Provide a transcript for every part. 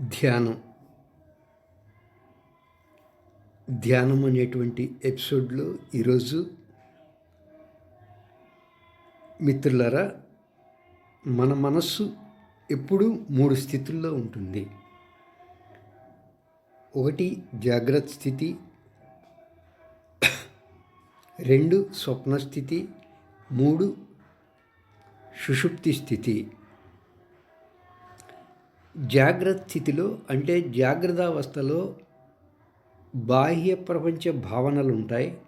ధ్యానం. ధ్యానం అనేటువంటి ఎపిసోడ్లో ఈరోజు మిత్రులరా మన మనస్సు ఎప్పుడూ మూడు స్థితుల్లో ఉంటుంది. ఒకటి జాగ్రత్త స్థితి రెండు స్వప్న స్థితి మూడు సుషుప్తి స్థితి. జాగ్రత్త స్థితిలో అంటే జాగ్రత్తావస్థలో బాహ్య ప్రపంచ భావనలు ఉంటాయి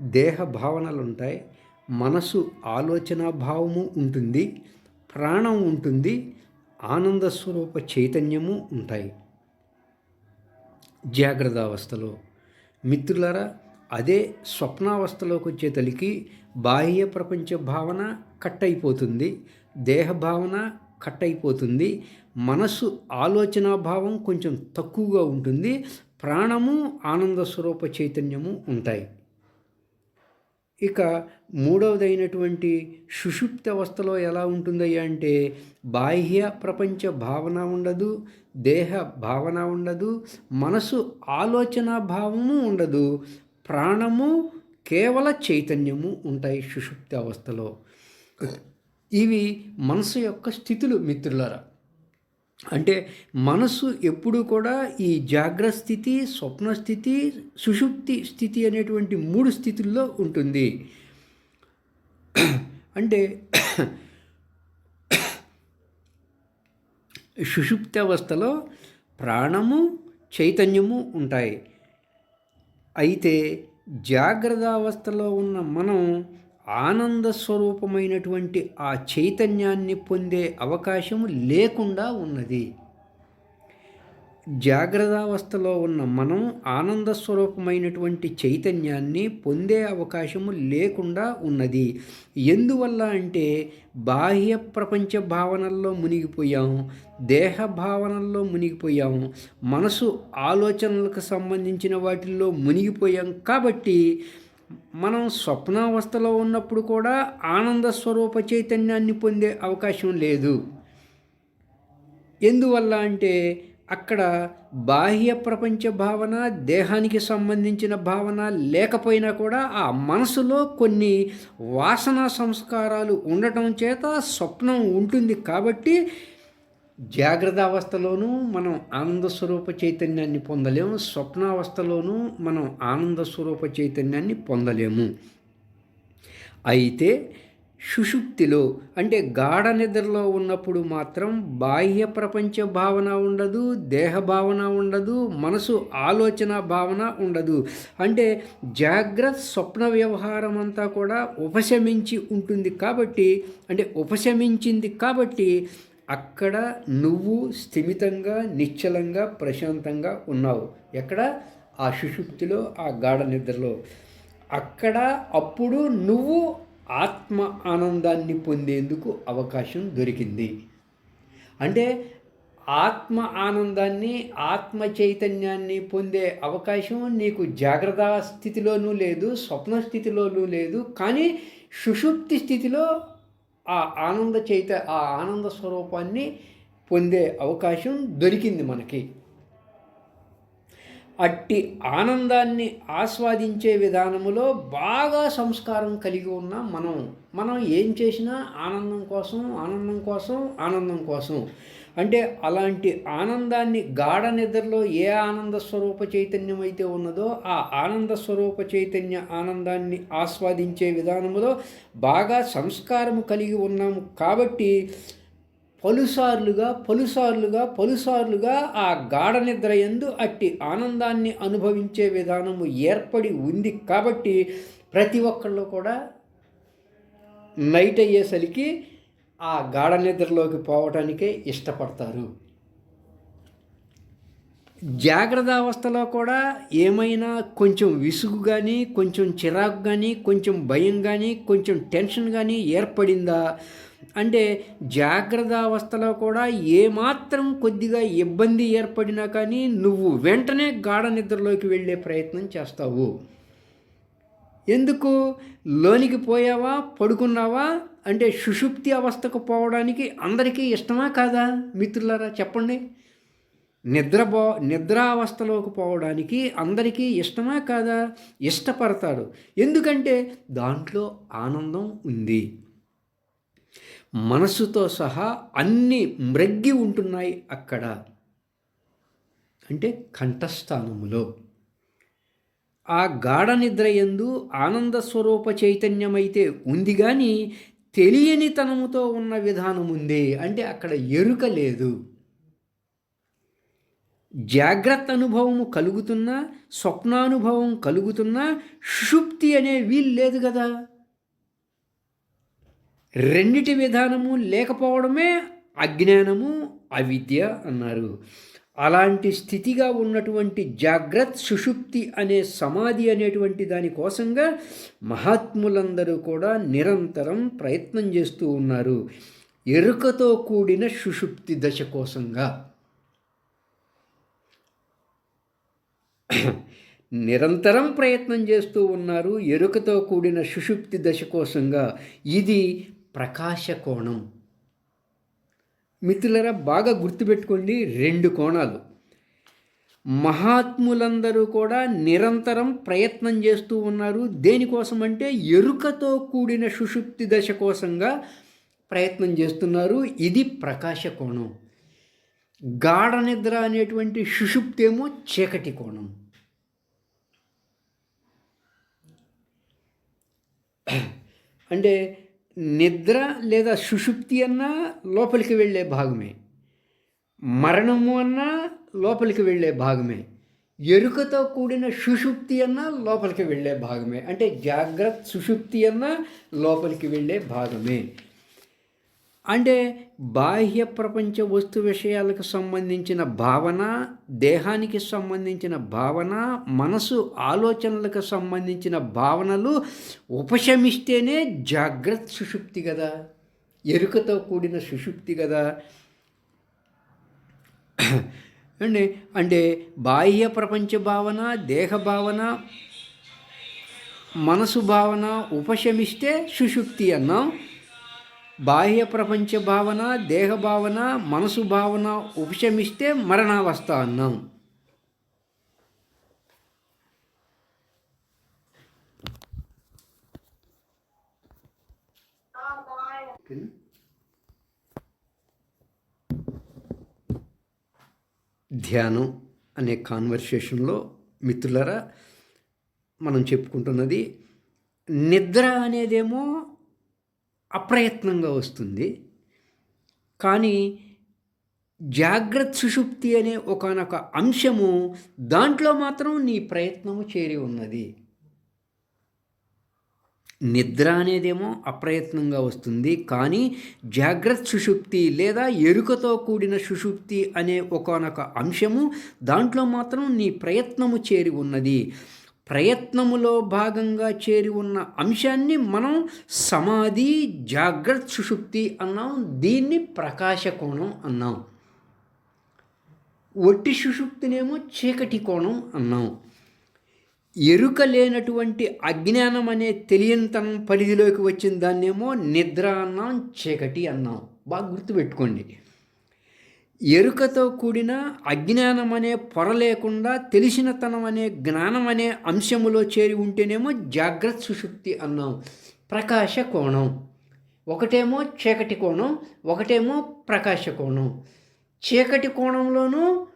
దేహ భావనలు ఉంటాయి మనసు ఆలోచన భావము ఉంటుంది ప్రాణం ఉంటుంది ఆనంద స్వరూప చైతన్యము ఉంటాయి. జాగ్రత్తావస్థలో మిత్రులారా అదే స్వప్నావస్థలోకి వచ్చేతలికి బాహ్య ప్రపంచ భావన కట్ అయిపోతుంది దేహ భావన కట్ అయిపోతుంది మనసు ఆలోచన భావం కొంచెం తక్కువగా ఉంటుంది. ప్రాణము ఆనంద స్వరూప చైతన్యము ఉంటాయి. ఇక మూడవదైనటువంటి సుషుప్త అవస్థలో ఎలా ఉంటుందయ్యా అంటే బాహ్య ప్రపంచ భావన ఉండదు దేహ భావన ఉండదు మనసు ఆలోచన భావము ఉండదు ప్రాణము కేవల చైతన్యము ఉంటాయి సుషుప్త అవస్థలో. ఇవి మనసు యొక్క స్థితులు మిత్రులారా. అంటే మనసు ఎప్పుడు కూడా ఈ జాగ్రత్త స్థితి స్వప్న స్థితి సుషుప్తి స్థితి అనేటువంటి మూడు స్థితుల్లో ఉంటుంది. అంటే సుషుప్తి అవస్థలో ప్రాణము చైతన్యము ఉంటాయి. అయితే జాగ్రత్త అవస్థలో ఉన్న మనం ఆనంద స్వరూపమైనటువంటి ఆ చైతన్యాన్ని పొందే అవకాశం లేకుండా ఉన్నది. జాగ్రత్తావస్థలో ఉన్న మనం ఆనంద స్వరూపమైనటువంటి చైతన్యాన్ని పొందే అవకాశము లేకుండా ఉన్నది. ఎందువల్ల అంటే బాహ్య ప్రపంచ భావనల్లో మునిగిపోయాము దేహ భావనల్లో మునిగిపోయాము మనసు ఆలోచనలకు సంబంధించిన వాటిల్లో మునిగిపోయాం కాబట్టి మనం స్వప్నావస్థలో ఉన్నప్పుడు కూడా ఆనంద స్వరూప చైతన్యాన్ని పొందే అవకాశం లేదు. ఎందువల్ల అంటే అక్కడ బాహ్య ప్రపంచ భావన దేహానికి సంబంధించిన భావన లేకపోయినా కూడా ఆ మనసులో కొన్ని వాసనా సంస్కారాలు ఉండటం చేత స్వప్నం ఉంటుంది కాబట్టి జాగ్రత్త అవస్థలోనూ మనం ఆనంద స్వరూప చైతన్యాన్ని పొందలేము స్వప్నావస్థలోనూ మనం ఆనంద స్వరూప చైతన్యాన్ని పొందలేము. అయితే సుషుప్తిలో అంటే గాఢ నిద్రలో ఉన్నప్పుడు మాత్రం బాహ్య ప్రపంచ భావన ఉండదు దేహ భావన ఉండదు మనసు ఆలోచన భావన ఉండదు. అంటే జాగ్రత్త స్వప్న వ్యవహారం అంతా కూడా ఉపశమించి ఉంటుంది కాబట్టి అంటే ఉపశమించింది కాబట్టి అక్కడ నువ్వు స్థిమితంగా నిశ్చలంగా ప్రశాంతంగా ఉన్నావు. ఎక్కడ? ఆ సుషుప్తిలో ఆ గాఢ నిద్రలో. అక్కడ అప్పుడు నువ్వు ఆత్మ ఆనందాన్ని పొందేందుకు అవకాశం దొరికింది. అంటే ఆత్మ ఆనందాన్ని ఆత్మ చైతన్యాన్ని పొందే అవకాశం నీకు జాగ్రత్త స్థితిలోనూ లేదు స్వప్న స్థితిలోనూ లేదు. కానీ సుషుప్తి స్థితిలో ఆ ఆనంద చైత ఆ ఆనంద స్వరూపాన్ని పొందే అవకాశం దొరికింది మనకి. అట్టి ఆనందాన్ని ఆస్వాదించే విధానములో బాగా సంస్కారం కలిగి ఉన్న మనం. మనం ఏం చేసినా ఆనందం కోసం ఆనందం కోసం ఆనందం కోసం. అంటే అలాంటి ఆనందాన్ని గాఢ నిద్రలో ఏ ఆనంద స్వరూప చైతన్యం అయితే ఉన్నదో ఆ ఆనంద స్వరూప చైతన్య ఆనందాన్ని ఆస్వాదించే విధానములో బాగా సంస్కారము కలిగి ఉన్నాము కాబట్టి పలుసార్లుగా పలుసార్లుగా పలుసార్లుగా ఆ గాఢ నిద్ర ఎందు అట్టి ఆనందాన్ని అనుభవించే విధానము ఏర్పడి ఉంది కాబట్టి ప్రతి ఒక్కళ్ళు కూడా నైట్ అయ్యేసరికి ఆ గాఢ నిద్రలోకి పోవటానికే ఇష్టపడతారు. జాగ్రత్త అవస్థలో కూడా ఏమైనా కొంచెం విసుగు కానీ కొంచెం చిరాకు కానీ కొంచెం భయం కానీ కొంచెం టెన్షన్ కానీ ఏర్పడిందా? అంటే జాగ్రత్త అవస్థలో కూడా ఏమాత్రం కొద్దిగా ఇబ్బంది ఏర్పడినా కానీ నువ్వు వెంటనే గాఢ నిద్రలోకి వెళ్ళే ప్రయత్నం చేస్తావు. ఎందుకు? లోనికి పోయావా? పడుకున్నావా? అంటే సుషుప్తి అవస్థకు పోవడానికి అందరికీ ఇష్టమా కాదా? మిత్రులారా చెప్పండి. నిద్రపో నిద్రావస్థలోకి పోవడానికి అందరికీ ఇష్టమా కాదా? ఇష్టపడతాడు. ఎందుకంటే దాంట్లో ఆనందం ఉంది. మనస్సుతో సహా అన్నీ మ్రగ్గి ఉంటున్నాయి అక్కడ. అంటే కంఠస్థానములో. ఆ గాఢ నిద్ర ఎందు ఆనంద స్వరూప చైతన్యమైతే ఉంది కానీ తెలియనితనముతో ఉన్న విధానం ఉంది అంటే అక్కడ ఎరుక లేదు. జాగ్రత్త అనుభవము కలుగుతున్నా స్వప్నానుభవం కలుగుతున్నా సుషుప్తి అనే వీలు లేదు కదా. రెండిటి విధానము లేకపోవడమే అజ్ఞానము అవిద్య అన్నారు. అలాంటి స్థితిగా ఉన్నటువంటి జాగ్రత్ సుషుప్తి అనే సమాధి అనేటువంటి దానికోసంగా మహాత్ములందరూ కూడా నిరంతరం ప్రయత్నం చేస్తూ ఉన్నారు. ఎరుకతో కూడిన సుషుప్తి దశ కోసంగా. నిరంతరం ప్రయత్నం చేస్తూ ఉన్నారు ఎరుకతో కూడిన సుషుప్తి దశ కోసంగా. ఇది ప్రకాశ కోణం మిత్రులరా బాగా గుర్తుపెట్టుకోండి రెండు కోణాలు. మహాత్ములందరూ కూడా నిరంతరం ప్రయత్నం చేస్తూ ఉన్నారు. దేనికోసం అంటే ఎరుకతో కూడిన సుషుప్తి దశ కోసంగా ప్రయత్నం చేస్తున్నారు. ఇది ప్రకాశ కోణం. గాఢ నిద్ర అనేటువంటి సుషుప్తేమో చీకటి కోణం. అంటే నిద్ర లేదా సుషుప్తి అన్నా లోపలికి వెళ్ళే భాగమే. మరణము అన్నా లోపలికి వెళ్ళే భాగమే. ఎరుకతో కూడిన సుషుప్తి అన్నా లోపలికి వెళ్ళే భాగమే. అంటే జాగ్రత్త సుషుప్తి అన్నా లోపలికి వెళ్ళే భాగమే. అంటే బాహ్య ప్రపంచ వస్తు విషయాలకు సంబంధించిన భావన దేహానికి సంబంధించిన భావన మనసు ఆలోచనలకు సంబంధించిన భావనలు ఉపశమిస్తేనే జాగ్రత్త సుషుప్తి కదా. ఎరుకతో కూడిన సుషుప్తి కదా. అండి అంటే బాహ్య ప్రపంచ భావన దేహ భావన మనసు భావన ఉపశమిస్తే సుషుప్తి అన్నాం. బాహ్య ప్రపంచ భావన దేహ భావన మనసు భావన ఉపశమిస్తే మరణావస్థ అన్నాం. ధ్యానం అనే కాన్వర్సేషన్లో మిత్రులరా మనం చెప్పుకుంటున్నది నిద్ర అనేదేమో అప్రయత్నంగా వస్తుంది. కానీ జాగ్రత్త సుషుప్తి అనే ఒకనొక అంశము దాంట్లో మాత్రం నీ ప్రయత్నము చేరి ఉన్నది. నిద్ర అనేదేమో అప్రయత్నంగా వస్తుంది. కానీ జాగ్రత్త సుషుప్తి లేదా ఎరుకతో కూడిన సుషుప్తి అనే ఒకనొక అంశము దాంట్లో మాత్రం నీ ప్రయత్నము చేరి ఉన్నది. ప్రయత్నములో భాగంగా చేరి ఉన్న అంశాన్ని మనం సమాధి జాగ్రత్త సుషుప్తి అన్నాం. దీన్ని ప్రకాశ కోణం అన్నాం. ఒట్టి సుషుప్తినేమో చీకటి కోణం అన్నాం. ఎరుక లేనటువంటి అజ్ఞానం అనే తెలియనితనం పరిధిలోకి వచ్చిన దాన్నేమో నిద్ర అన్నాం చీకటి అన్నాం. బాగా గుర్తుపెట్టుకోండి. ఎరుకతో కూడిన అజ్ఞానం అనే పొర లేకుండా తెలిసినతనం అనే జ్ఞానం అనే అంశములో చేరి ఉంటేనేమో జాగ్రత్త సుషుప్తి అన్నాం. ప్రకాశ కోణం. ఒకటేమో చీకటి కోణం ఒకటేమో ప్రకాశ కోణం. చీకటి కోణంలోనూ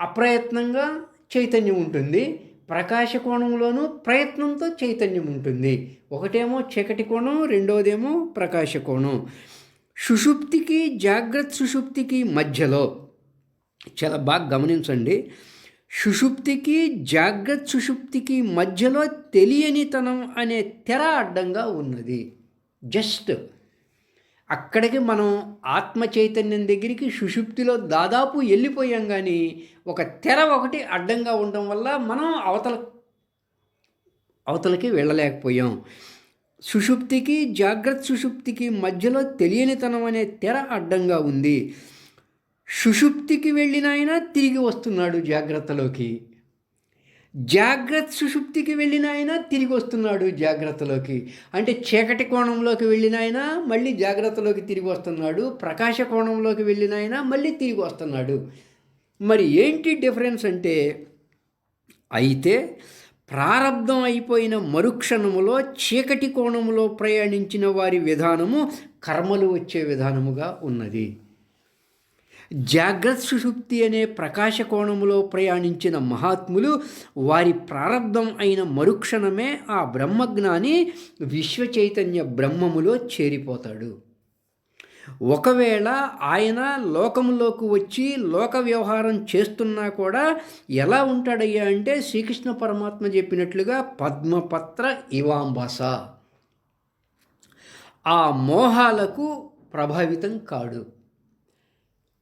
అప్రయత్నంగా చైతన్యం ఉంటుంది. ప్రకాశ కోణంలోనూ ప్రయత్నంతో చైతన్యం ఉంటుంది. ఒకటేమో చీకటి కోణం రెండోదేమో ప్రకాశ కోణం. సుషుప్తికి జాగ్రత్త సుషుప్తికి మధ్యలో చాలా బాగా గమనించండి. సుషుప్తికి జాగ్రత్త సుషుప్తికి మధ్యలో తెలియనితనం అనే తెర అడ్డంగా ఉన్నది. జస్ట్ అక్కడికి మనం ఆత్మ చైతన్యం దగ్గరికి సుషుప్తిలో దాదాపు వెళ్ళిపోయాం కానీ ఒక తెర ఒకటి అడ్డంగా ఉండడం వల్ల మనం అవతల అవతలకి వెళ్ళలేకపోయాం. సుషుప్తికి జాగ్రత్త సుషుప్తికి మధ్యలో తెలియనితనం అనే తెర అడ్డంగా ఉంది. సుషుప్తికి వెళ్ళిన ఆయన తిరిగి వస్తున్నాడు జాగ్రత్తలోకి. జాగ్రత్త సుషుప్తికి వెళ్ళిన ఆయన తిరిగి వస్తున్నాడు జాగ్రత్తలోకి. అంటే చీకటి కోణంలోకి వెళ్ళిన ఆయన మళ్ళీ జాగ్రత్తలోకి తిరిగి వస్తున్నాడు. ప్రకాశ కోణంలోకి వెళ్ళిన ఆయన మళ్ళీ తిరిగి వస్తున్నాడు. మరి ఏంటి డిఫరెన్స్ అంటే అయితే ప్రారంధం అయిపోయిన మరుక్షణములో చీకటి కోణములో ప్రయాణించిన వారి విధానము కర్మలు వచ్చే విధానముగా ఉన్నది. జాగ్రత్త సుషుప్తి అనే ప్రకాశ కోణములో ప్రయాణించిన మహాత్ములు వారి ప్రారంధం అయిన మరుక్షణమే ఆ బ్రహ్మజ్ఞాని విశ్వ చైతన్య బ్రహ్మములో చేరిపోతాడు. ఒకవేళ ఆయన లోకములోకి వచ్చి లోక వ్యవహారం చేస్తున్నా కూడా ఎలా ఉంటాడయ్యా అంటే శ్రీకృష్ణ పరమాత్మ చెప్పినట్లుగా పద్మపత్ర ఇవాంబస. ఆ మోహాలకు ప్రభావితం కాడు.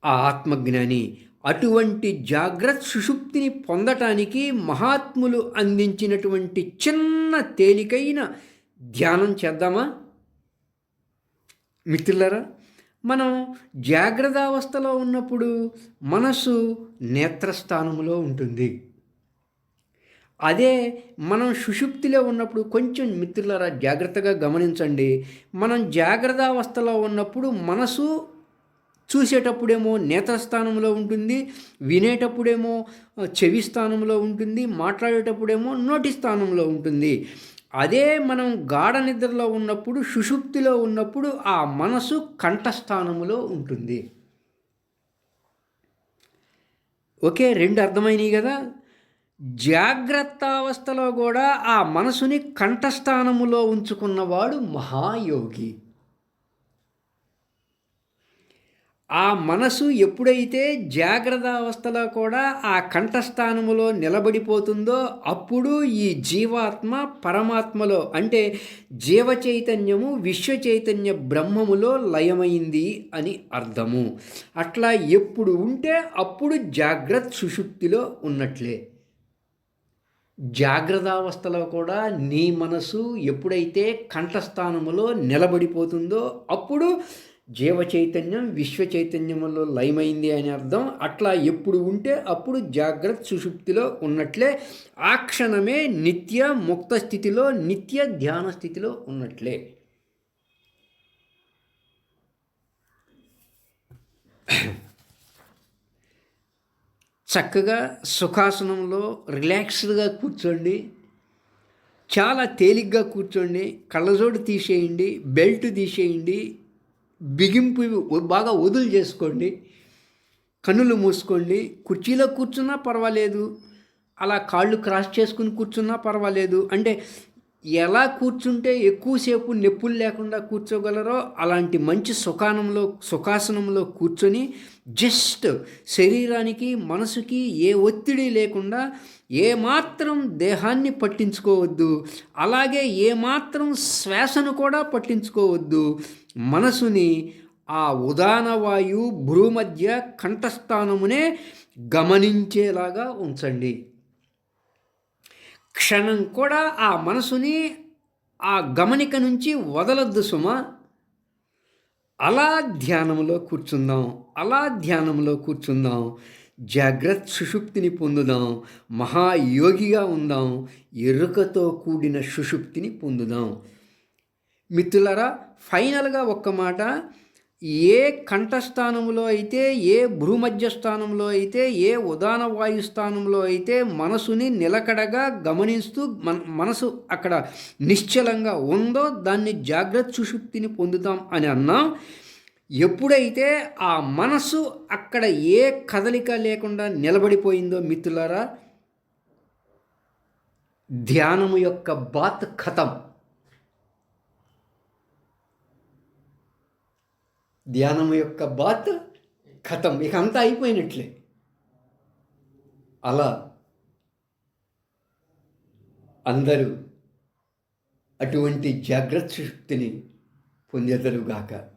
ఆ ఆత్మజ్ఞాని అటువంటి జాగ్రత్త సుషుప్తిని పొందటానికి మహాత్ములు అందించినటువంటి చిన్న తేలికైన ధ్యానం చేద్దామా? మిత్రులరా మనం జాగ్రత్తావస్థలో ఉన్నప్పుడు మనసు నేత్రస్థానంలో ఉంటుంది. అదే మనం సుషుప్తిలో ఉన్నప్పుడు కొంచెం మిత్రులరా జాగ్రత్తగా గమనించండి. మనం జాగ్రత్తావస్థలో ఉన్నప్పుడు మనసు చూసేటప్పుడేమో నేత్రస్థానంలో ఉంటుంది వినేటప్పుడేమో చెవి స్థానంలో ఉంటుంది మాట్లాడేటప్పుడేమో నోటి స్థానంలో ఉంటుంది. అదే మనం గాఢ నిద్రలో ఉన్నప్పుడు సుషుప్తిలో ఉన్నప్పుడు ఆ మనసు కంఠస్థానములో ఉంటుంది. ఓకే రెండు అర్థమైనవి కదా? జాగ్రత్త అవస్థలో కూడా ఆ మనసుని కంఠస్థానములో ఉంచుకున్నవాడు మహాయోగి. ఆ మనసు ఎప్పుడైతే జాగ్రత్త అవస్థలో కూడా ఆ కంఠస్థానములో నిలబడిపోతుందో అప్పుడు ఈ జీవాత్మ పరమాత్మలో అంటే జీవ చైతన్యము విశ్వ చైతన్య బ్రహ్మములో లయమైంది అని అర్థము. అట్లా ఎప్పుడు ఉంటే అప్పుడు జాగ్రత్త సుషుప్తిలో ఉన్నట్లే. జాగ్రత్తావస్థలో కూడా నీ మనసు ఎప్పుడైతే కంఠస్థానములో నిలబడిపోతుందో అప్పుడు జీవ చైతన్యం విశ్వ చైతన్యములో లయమైంది అని అర్థం. అట్లా ఎప్పుడు ఉంటే అప్పుడు జాగ్రత్త సుషుప్తిలో ఉన్నట్లే ఆ క్షణమే నిత్య ముక్త స్థితిలో నిత్య ధ్యాన స్థితిలో ఉన్నట్లే. చక్కగా సుఖాసనంలో రిలాక్స్డ్గా కూర్చోండి. చాలా తేలిగ్గా కూర్చోండి. కళ్ళజోడు తీసేయండి. బెల్ట్ తీసేయండి. బిగింపు బాగా వదులు చేసుకోండి. కన్నులు మూసుకోండి. కుర్చీలో కూర్చున్నా పర్వాలేదు. అలా కాళ్ళు క్రాస్ చేసుకుని కూర్చున్నా పర్వాలేదు. అంటే ఎలా కూర్చుంటే ఎక్కువసేపు నొప్పులు లేకుండా కూర్చోగలరో అలాంటి మంచి సుఖానంలో సుఖాసనంలో కూర్చొని జస్ట్ శరీరానికి మనసుకి ఏ ఒత్తిడి లేకుండా ఏమాత్రం దేహాన్ని పట్టించుకోవద్దు అలాగే ఏమాత్రం శ్వాసను కూడా పట్టించుకోవద్దు. మనసుని ఆ ఉదాన వాయు భ్రూమధ్య కంఠస్థానమునే గమనించేలాగా ఉంచండి. క్షణం కూడా ఆ మనసుని ఆ గమనిక నుంచి వదలద్దు సుమ. అలా ధ్యానంలో కూర్చుందాం అలా ధ్యానంలో కూర్చుందాం జాగ్రత్త సుషుప్తిని పొందుదాం మహాయోగిగా ఉందాం ఎరుకతో కూడిన సుషుప్తిని పొందుదాం. మిత్రులరా ఫైనల్గా ఒక్క మాట ఏ కంఠస్థానంలో అయితే ఏ భూమధ్య స్థానంలో అయితే ఏ ఉదాన వాయు స్థానంలో అయితే మనసుని నిలకడగా గమనిస్తూ మన మనసు అక్కడ నిశ్చలంగా ఉందో దాన్ని జాగ్రత్త సుషుప్తిని పొందుతాం అని అన్నాం ఎప్పుడైతే ఆ మనసు అక్కడ ఏ కదలిక లేకుండా నిలబడిపోయిందో మిత్రులారా ధ్యానము యొక్క బాత్ కథం ధ్యానం యొక్క బాత్ కథం ఇక అంతా అయిపోయినట్లే. అలా అందరూ అటువంటి జాగ్రత్త శక్తిని పొందేదరుగాక